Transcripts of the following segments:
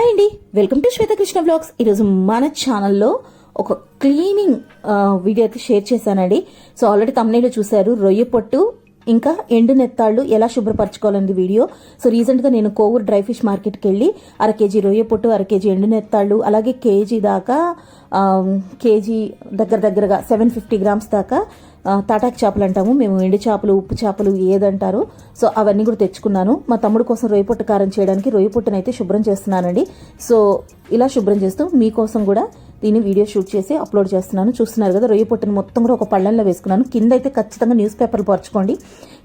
Hi అండి. Welcome to Swetha Krishna blogs ఈరోజు మన ఛానల్లో ఒక క్లీనింగ్ వీడియో అయితే షేర్ చేశానండి. సో ఆల్రెడీ తమ్నేలో చూశారు రొయ్య పొట్టు ఇంకా ఎండు నెత్తాళ్ళు ఎలా శుభ్రపరచుకోవాలనేది వీడియో. సో రీసెంట్గా నేను కోవూరు డ్రై ఫిష్ మార్కెట్కి వెళ్ళి అర కేజీ రొయ్య పొట్టు అర కేజీ ఎండు నెత్తాళ్ళు అలాగే కేజీ దాకా కేజీ దగ్గర దగ్గరగా సెవెన్ ఫిఫ్టీ గ్రామ్స్ దాకా తాటాకు చేపలు అంటాము. మేము ఎండు చేపలు ఉప్పు చేపలు ఏదంటారు సో అవన్నీ కూడా తెచ్చుకున్నాను. మా తమ్ముడు కోసం రొయ్య పొట్టు కారం చేయడానికి రొయ్య పొట్టునైతే శుభ్రం చేస్తున్నానండి. సో ఇలా శుభ్రం చేస్తూ మీకోసం కూడా దీన్ని వీడియో షూట్ చేసి అప్లోడ్ చేస్తున్నాను. చూస్తున్నారు కదా రొయ్య పొట్టును మొత్తం కూడా ఒక పళ్ళెంలో వేసుకున్నాను. కింద అయితే ఖచ్చితంగా న్యూస్ పేపర్లు పరచుకోండి.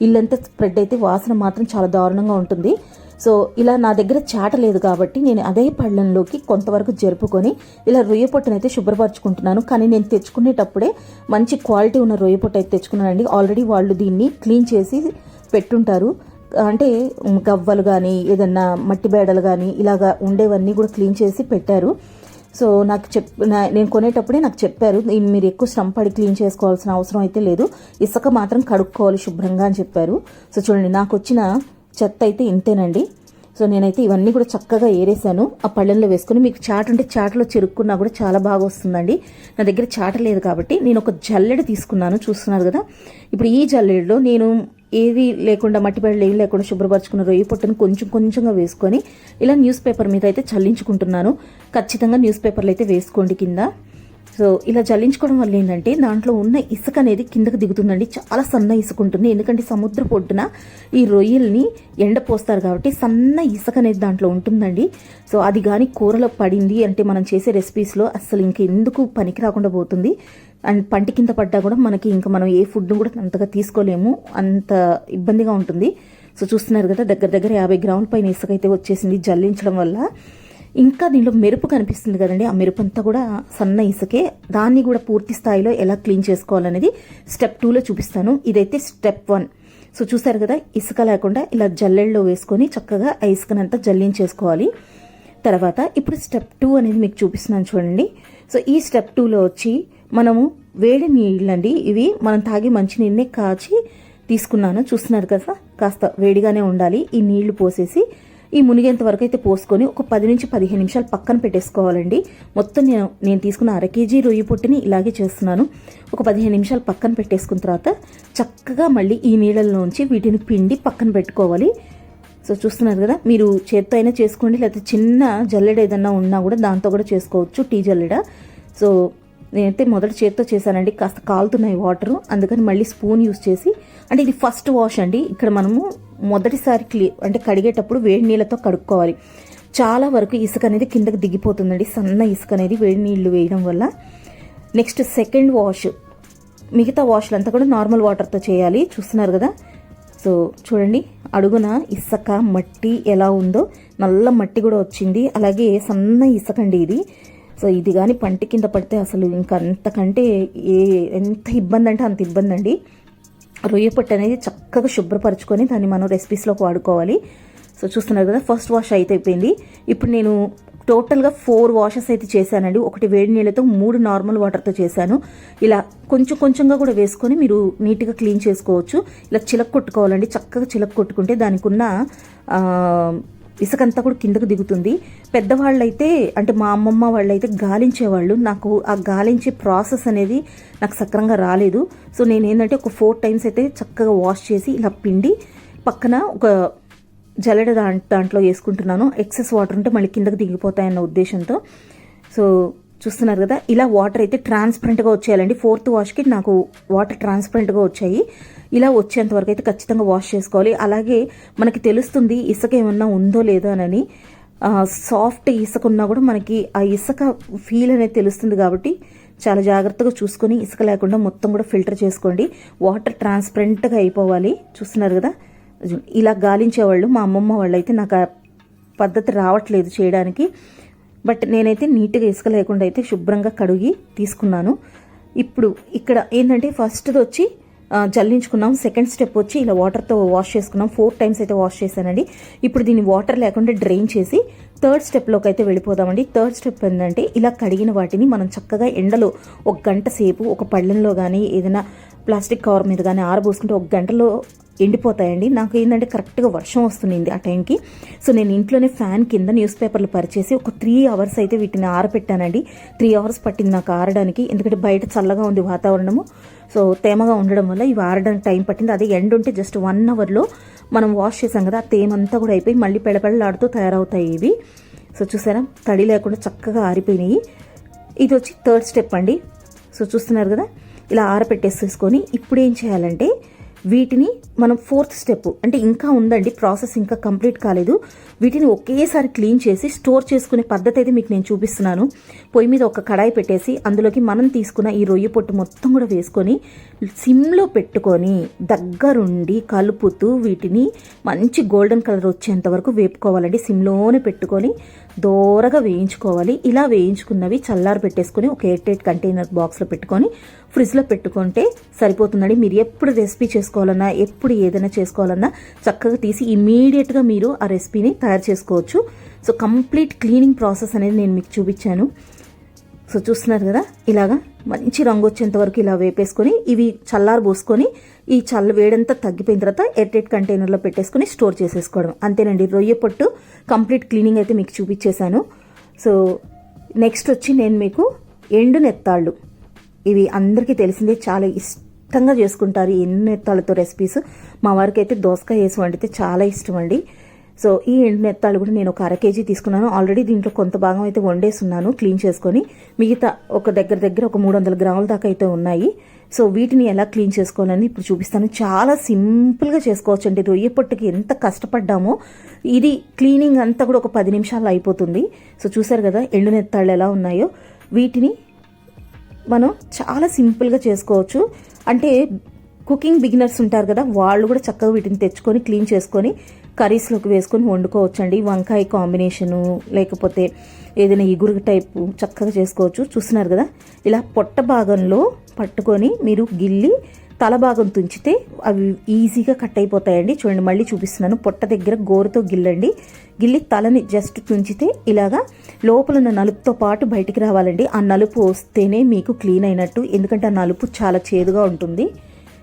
ఇల్లంతా స్ప్రెడ్ అయితే వాసన మాత్రం చాలా దారుణంగా ఉంటుంది. సో ఇలా నా దగ్గర చాట లేదు కాబట్టి నేను అదే పళ్ళంలోకి కొంతవరకు జరుపుకొని ఇలా రొయ్య పొట్టునైతే శుభ్రపరచుకుంటున్నాను. కానీ నేను తెచ్చుకునేటప్పుడే మంచి క్వాలిటీ ఉన్న రొయ్య పొట్టు అయితే తెచ్చుకున్నానండి. ఆల్రెడీ వాళ్ళు దీన్ని క్లీన్ చేసి పెట్టుంటారు. అంటే గవ్వలు కానీ ఏదన్నా మట్టి బేడలు కానీ ఇలాగా ఉండేవన్నీ కూడా క్లీన్ చేసి పెట్టారు. సో నాకు చెప్ నా- నేను కొనేటప్పుడే నాకు చెప్పారు. మీరు ఎక్కువ శ్రమ పడి క్లీన్ చేసుకోవాల్సిన అవసరం అయితే లేదు. ఇసుక మాత్రం కడుక్కోవాలి శుభ్రంగా అని చెప్పారు. సో చూడండి నాకు వచ్చిన చెత్త అయితే ఇంతేనండి. సో నేనైతే ఇవన్నీ కూడా చక్కగా ఏరేసాను ఆ పళ్ళెంలో వేసుకుని మీకు చాట ఉంటే చాటలో చెరుక్కున్నా కూడా చాలా బాగా వస్తుందండి. నా దగ్గర చాట లేదు కాబట్టి నేను ఒక జల్లెడ తీసుకున్నాను. చూస్తున్నారు కదా? ఇప్పుడు ఈ జల్లెడలో నేను ఏది లేకుండా మట్టి ఏవి లేకుండా శుభ్రపరచుకున్న రొయ్యి పొట్టును కొంచెం కొంచెంగా వేసుకొని ఇలా న్యూస్ పేపర్ మీద అయితే చల్లించుకుంటున్నాను. ఖచ్చితంగా న్యూస్ పేపర్లు అయితే వేసుకోండి కింద. సో ఇలా జల్లించుకోవడం వల్ల ఏంటంటే దాంట్లో ఉన్న ఇసుక అనేది కిందకు దిగుతుందండి. చాలా సన్న ఇసుక ఉంటుంది. ఎందుకంటే సముద్ర పొడ్డున ఈ రొయ్యల్ని ఎండ పోస్తారు కాబట్టి సన్న ఇసుక అనేది దాంట్లో ఉంటుందండి. సో అది కానీ కూరలో పడింది అంటే మనం చేసే రెసిపీస్లో అసలు ఇంకెందుకు పనికి రాకుండా పోతుంది. అండ్ పంటి కింద పడ్డా కూడా మనకి ఇంకా మనం ఏ ఫుడ్ను కూడా అంతగా తీసుకోలేము. అంత ఇబ్బందిగా ఉంటుంది. సో చూస్తున్నారు కదా దగ్గర దగ్గర యాభై గ్రాముల పైన ఇసుక అయితే వచ్చేసింది జల్లించడం వల్ల. ఇంకా దీనిలో మెరుపు కనిపిస్తుంది కదండి. ఆ మెరుపు అంతా కూడా సన్న ఇసుకే. దాన్ని కూడా పూర్తి స్థాయిలో ఎలా క్లీన్ చేసుకోవాలనేది స్టెప్ టూలో చూపిస్తాను. ఇదైతే స్టెప్ వన్ సో చూసారు కదా ఇసుక లేకుండా ఇలా జల్లెల్లో వేసుకొని చక్కగా ఆ ఇసుకనంతా జల్లించేసుకోవాలి తర్వాత ఇప్పుడు స్టెప్ టూ అనేది మీకు చూపిస్తున్నాను చూడండి. సో ఈ స్టెప్ టూలో వచ్చి మనము వేడి నీళ్ళండి ఇవి మనం తాగి మంచి నీళ్ళని కాచి తీసుకున్నాను. చూస్తున్నారు కదా కాస్త వేడిగానే ఉండాలి. ఈ నీళ్ళు పోసేసి ఈ మునిగేంత వరకు అయితే పోసుకొని ఒక పది నుంచి పదిహేను నిమిషాలు పక్కన పెట్టేసుకోవాలండి. మొత్తం నేను నేను తీసుకున్న అర కేజీ రొయ్యి పొట్టిని ఇలాగే చేస్తున్నాను. ఒక పదిహేను నిమిషాలు పక్కన పెట్టేసుకున్న తర్వాత చక్కగా మళ్ళీ ఈ నీళ్ళలోంచి వీటిని పిండి పక్కన పెట్టుకోవాలి. సో చూస్తున్నారు కదా మీరు చేత్తో అయినా చేసుకోండి లేకపోతే చిన్న జల్లెడ ఏదన్నా ఉన్నా కూడా దాంతో కూడా చేసుకోవచ్చు టీ జల్లెడ. సో నేనైతే మొదటి చేత్తో చేశానండి కాస్త కాలుతున్నాయి వాటర్ అందుకని మళ్ళీ స్పూన్ యూస్ చేసి అంటే ఇది ఫస్ట్ వాష్ అండి ఇక్కడ మనము మొదటిసారి క్లీ అంటే కడిగేటప్పుడు వేడి నీళ్ళతో కడుక్కోవాలి. చాలా వరకు ఇసుక అనేది కిందకి దిగిపోతుందండి. సన్న ఇసుక అనేది వేడి నీళ్ళు వేయడం వల్ల. Next second wash. మిగతా వాష్లు అంతా కూడా నార్మల్ వాటర్తో చేయాలి. చూస్తున్నారు కదా? సో చూడండి. అడుగున ఇసుక మట్టి ఎలా ఉందో. నల్ల మట్టి కూడా వచ్చింది. అలాగే సన్న ఇసుక అండి ఇది. సో ఇది కానీ పంటి కింద పడితే అసలు ఇంకంతకంటే ఏ ఎంత ఇబ్బంది అంటే అంత ఇబ్బంది అండి రొయ్య పొట్టు అనేది చక్కగా శుభ్రపరచుకొని దాన్ని మనం రెసిపీస్లోకి వాడుకోవాలి. సో చూస్తున్నారు కదా ఫస్ట్ వాష్ అయితే అయిపోయింది. ఇప్పుడు నేను టోటల్గా ఫోర్ వాషెస్ అయితే చేశానండి. ఒకటి వేడి నీళ్ళతో మూడు నార్మల్ వాటర్తో చేశాను. ఇలా కొంచెం కొంచెంగా కూడా వేసుకొని మీరు నీట్గా క్లీన్ చేసుకోవచ్చు. ఇలా చిలక కొట్టుకోవాలండి. చక్కగా చిలక కొట్టుకుంటే దానికి ఉన్న ఇసుకంతా కూడా కిందకు దిగుతుంది. పెద్దవాళ్ళైతే అంటే మా అమ్మమ్మ వాళ్ళైతే గాలించేవాళ్ళు. నాకు ఆ గాలించే ప్రాసెస్ అనేది నాకు సక్రంగా రాలేదు. సో నేను ఏంటంటే ఒక ఫోర్ టైమ్స్ అయితే చక్కగా వాష్ చేసి ఇలా పిండి పక్కన ఒక జల్లెడ దాంట్లో వేసుకుంటున్నాను. ఎక్సెస్ వాటర్ ఉంటే మళ్ళీ కిందకి దిగిపోతాయన్న ఉద్దేశంతో. సో చూస్తున్నారు కదా ఇలా వాటర్ అయితే ట్రాన్స్పరెంట్గా వచ్చేయాలండి. ఫోర్త్ వాష్కి నాకు వాటర్ ట్రాన్స్పరెంట్గా వచ్చాయి. ఇలా వచ్చేంత వరకు అయితే ఖచ్చితంగా వాష్ చేసుకోవాలి. అలాగే మనకి తెలుస్తుంది ఇసుక ఏమన్నా ఉందో లేదో అని సాఫ్ట్ ఇసుక ఉన్నా కూడా మనకి ఆ ఇసుక ఫీల్ అనేది తెలుస్తుంది కాబట్టి చాలా జాగ్రత్తగా చూసుకొని ఇసుక లేకుండా మొత్తం కూడా ఫిల్టర్ చేసుకోండి. వాటర్ ట్రాన్స్పరెంట్గా అయిపోవాలి. చూస్తున్నారు కదా? ఇలా గాలించేవాళ్ళు మా అమ్మమ్మ వాళ్ళు అయితే నాకు ఆ పద్ధతి రావట్లేదు చేయడానికి. బట్ నేనైతే నీట్గా ఇసుక లేకుండా అయితే శుభ్రంగా కడిగి తీసుకున్నాను. ఇప్పుడు ఇక్కడ ఏంటంటే ఫస్ట్ది వచ్చి జల్లించుకున్నాం సెకండ్ స్టెప్ వచ్చి ఇలా వాటర్తో వాష్ చేసుకున్నాం. ఫోర్ టైమ్స్ అయితే వాష్ చేశానండి. ఇప్పుడు దీన్ని వాటర్ లేకుండా డ్రైన్ చేసి థర్డ్ స్టెప్లోకి అయితే వెళ్ళిపోదామండి. థర్డ్ స్టెప్ ఏంటంటే ఇలా కడిగిన వాటిని మనం చక్కగా ఎండలో ఒక గంట సేపు ఒక పళ్ళెంలో కానీ ఏదైనా ప్లాస్టిక్ కవర్ మీద కానీ ఆరబోసుకుంటే ఒక గంటలో ఎండిపోతాయండి. నాకు ఏంటంటే కరెక్ట్గా వర్షం వస్తుంది ఆ టైంకి సో నేను ఇంట్లోనే ఫ్యాన్ కింద న్యూస్ పేపర్లు పరిచేసి ఒక త్రీ అవర్స్ అయితే వీటిని ఆరపెట్టానండి. త్రీ అవర్స్ పట్టింది నాకు ఆరడానికి. ఎందుకంటే బయట చల్లగా ఉంది వాతావరణము. సో తేమగా ఉండడం వల్ల ఇవి ఆరడానికి టైం పట్టింది. అదే ఎండ్ ఉంటే జస్ట్ వన్ అవర్లో మనం వాష్ చేసాం కదా ఆ తేమంతా కూడా అయిపోయి మళ్ళీ పెడపెడలాడుతూ తయారవుతాయి ఇవి. సో చూసారా? తడి లేకుండా చక్కగా ఆరిపోయినాయి. ఇది వచ్చి థర్డ్ స్టెప్ అండి. సో చూస్తున్నారు కదా? ఇలా ఆరపెట్టేసేసుకొని ఇప్పుడు ఏం చేయాలంటే వీటిని మనం ఫోర్త్ స్టెప్ అంటే ఇంకా ఉందండి ప్రాసెస్ ఇంకా కంప్లీట్ కాలేదు. వీటిని ఒకేసారి క్లీన్ చేసి స్టోర్ చేసుకునే పద్ధతి అయితే మీకు నేను చూపిస్తున్నాను. పొయ్యి మీద ఒక కడాయి పెట్టేసి అందులోకి మనం తీసుకున్న ఈ రొయ్య పొట్టు మొత్తం కూడా వేసుకొని సిమ్లో పెట్టుకొని దగ్గరుండి కలుపుతూ వీటిని మంచి గోల్డెన్ కలర్ వచ్చేంత వరకు వేపుకోవాలండి. సిమ్లోనే పెట్టుకొని దోరగా వేయించుకోవాలి. ఇలా వేయించుకున్నవి చల్లారి పెట్టేసుకొని ఒక ఎయిట్ ఎయిట్ కంటైనర్ బాక్స్లో పెట్టుకొని ఫ్రిడ్జ్లో పెట్టుకుంటే సరిపోతుందండి. మీరు ఎప్పుడు రెసిపీ చేసుకోవాలన్నా ఎప్పుడు ఏదైనా చేసుకోవాలన్నా చక్కగా తీసి ఇమీడియట్గా మీరు ఆ రెసిపీని తయారు చేసుకోవచ్చు. సో కంప్లీట్ క్లీనింగ్ ప్రాసెస్ అనేది నేను మీకు చూపించాను. సో చూస్తున్నారు కదా? ఇలాగా మంచి రంగు వచ్చేంత వరకు ఇలా వేపేసుకొని ఇవి చల్లారు పోసుకొని ఈ చల్ల వేడంతా తగ్గిపోయిన తర్వాత ఎయిర్టైట్ కంటైనర్లో పెట్టేసుకొని స్టోర్ చేసేసుకోవడం. అంతేనండి. రొయ్య పొట్టు కంప్లీట్ క్లీనింగ్ అయితే మీకు చూపించేశాను. సో నెక్స్ట్ వచ్చి నేను మీకు ఎండు నెత్తాళ్ళు. ఇవి అందరికీ తెలిసిందే చాలా ఇష్టంగా చేసుకుంటారు ఎన్ని నెత్తాలతో రెసిపీస్ మా వారికి అయితే దోసకాయ వేసి వండితే చాలా ఇష్టం అండి సో ఈ ఎండు నెత్తాలు కూడా నేను ఒక అర కేజీ తీసుకున్నాను. ఆల్రెడీ దీంట్లో కొంత భాగం అయితే వండేసున్నాను క్లీన్ చేసుకొని. మిగతా ఒక దగ్గర దగ్గర ఒక మూడు వందల గ్రాముల దాకా అయితే ఉన్నాయి. సో వీటిని ఎలా క్లీన్ చేసుకోవాలని ఇప్పుడు చూపిస్తాను. చాలా సింపుల్గా చేసుకోవచ్చు అండి రొయ్య పొట్టుకి ఎంత కష్టపడ్డామో ఇది క్లీనింగ్ అంతా కూడా ఒక పది నిమిషాల్లో అయిపోతుంది. సో చూసారు కదా ఎండు నెత్తాళ్ళు ఎలా ఉన్నాయో. వీటిని మనం చాలా సింపుల్గా చేసుకోవచ్చు. అంటే కుకింగ్ బిగినర్స్ ఉంటారు కదా వాళ్ళు కూడా చక్కగా వీటిని తెచ్చుకొని క్లీన్ చేసుకొని కర్రీస్లోకి వేసుకొని వండుకోవచ్చండి. వంకాయ కాంబినేషను లేకపోతే ఏదైనా ఇగురు టైపు చక్కగా చేసుకోవచ్చు. చూస్తున్నారు కదా? ఇలా పొట్ట భాగంలో పట్టుకొని మీరు గిల్లి తల భాగం తుంచితే అవి ఈజీగా కట్ అయిపోతాయండి. చూడండి మళ్ళీ చూపిస్తున్నాను. పొట్ట దగ్గర గోరుతో గిల్లండి. గిల్లి తలని జస్ట్ తుంచితే ఇలాగా లోపల ఉన్న నలుపుతో పాటు బయటికి రావాలండి. ఆ నలుపు వస్తేనే మీకు క్లీన్ అయినట్టు ఎందుకంటే ఆ నలుపు చాలా చేదుగా ఉంటుంది.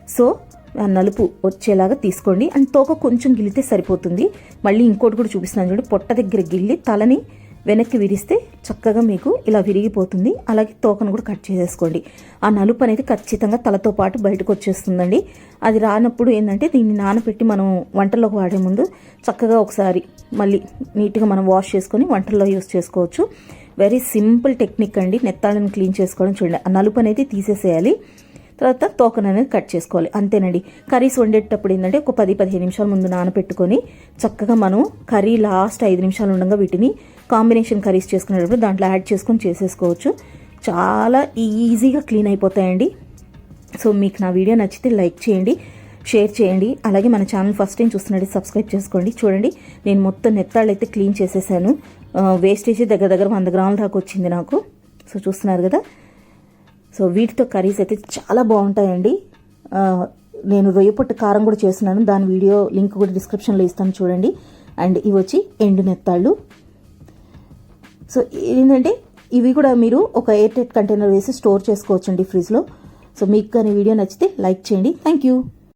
సో ఆ నలుపు వచ్చేలాగా తీసుకోండి. అండ్ తోక కొంచెం గిల్లితే సరిపోతుంది. మళ్ళీ ఇంకోటి కూడా చూపిస్తున్నాను చూడండి. పొట్ట దగ్గర గిల్లి తలని వెనక్కి విరిస్తే చక్కగా మీకు ఇలా విరిగిపోతుంది. అలాగే తోకను కూడా కట్ చేసేసుకోండి. ఆ నలుపు అనేది ఖచ్చితంగా తలతో పాటు బయటకు వచ్చేస్తుందండి. అది రానప్పుడు ఏంటంటే దీన్ని నానబెట్టి మనం వంటల్లోకి వాడే ముందు చక్కగా ఒకసారి మళ్ళీ నీట్గా మనం వాష్ చేసుకొని వంటల్లో యూస్ చేసుకోవచ్చు. వెరీ సింపుల్ టెక్నిక్ అండి. నెత్తాళ్ళని క్లీన్ చేసుకోవడం చూడండి. ఆ నలుపు అనేది తీసేసేయాలి. తర్వాత తోకను అనేది కట్ చేసుకోవాలి. అంతేనండి. కర్రీస్ వండేటప్పుడు ఏంటంటే ఒక పది పదిహేను నిమిషాల ముందు నానపెట్టుకొని చక్కగా మనం కర్రీ లాస్ట్ ఐదు నిమిషాలు ఉండగా వీటిని కాంబినేషన్ కర్రీస్ చేసుకునేటప్పుడు దాంట్లో యాడ్ చేసుకొని చేసేసుకోవచ్చు. చాలా ఈజీగా క్లీన్ అయిపోతాయండి. సో మీకు నా వీడియో నచ్చితే లైక్ చేయండి షేర్ చేయండి. అలాగే మన ఛానల్ ఫస్ట్ టైం చూస్తున్నట్టు సబ్స్క్రైబ్ చేసుకోండి. చూడండి నేను మొత్తం నెత్తాళ్ళు అయితే క్లీన్ చేసేసాను. వేస్టేజ్ దగ్గర దగ్గర వంద గ్రాముల దాకా వచ్చింది నాకు. సో చూస్తున్నారు కదా? సో వీటితో కర్రీస్ అయితే చాలా బాగుంటాయండి. నేను రొయ్యపొట్టు కారం కూడా చేస్తున్నాను. దాని వీడియో లింక్ కూడా డిస్క్రిప్షన్లో ఇస్తాను చూడండి. అండ్ ఇవి వచ్చి ఎండు నెత్తాళ్ళు. సో ఏంటంటే ఇవి కూడా మీరు ఒక ఎయిర్ టైట్ కంటైనర్ వేసి స్టోర్ చేసుకోవచ్చండి ఫ్రిడ్జ్లో. సో మీకు కానీ వీడియో నచ్చితే లైక్ చేయండి. Thank you.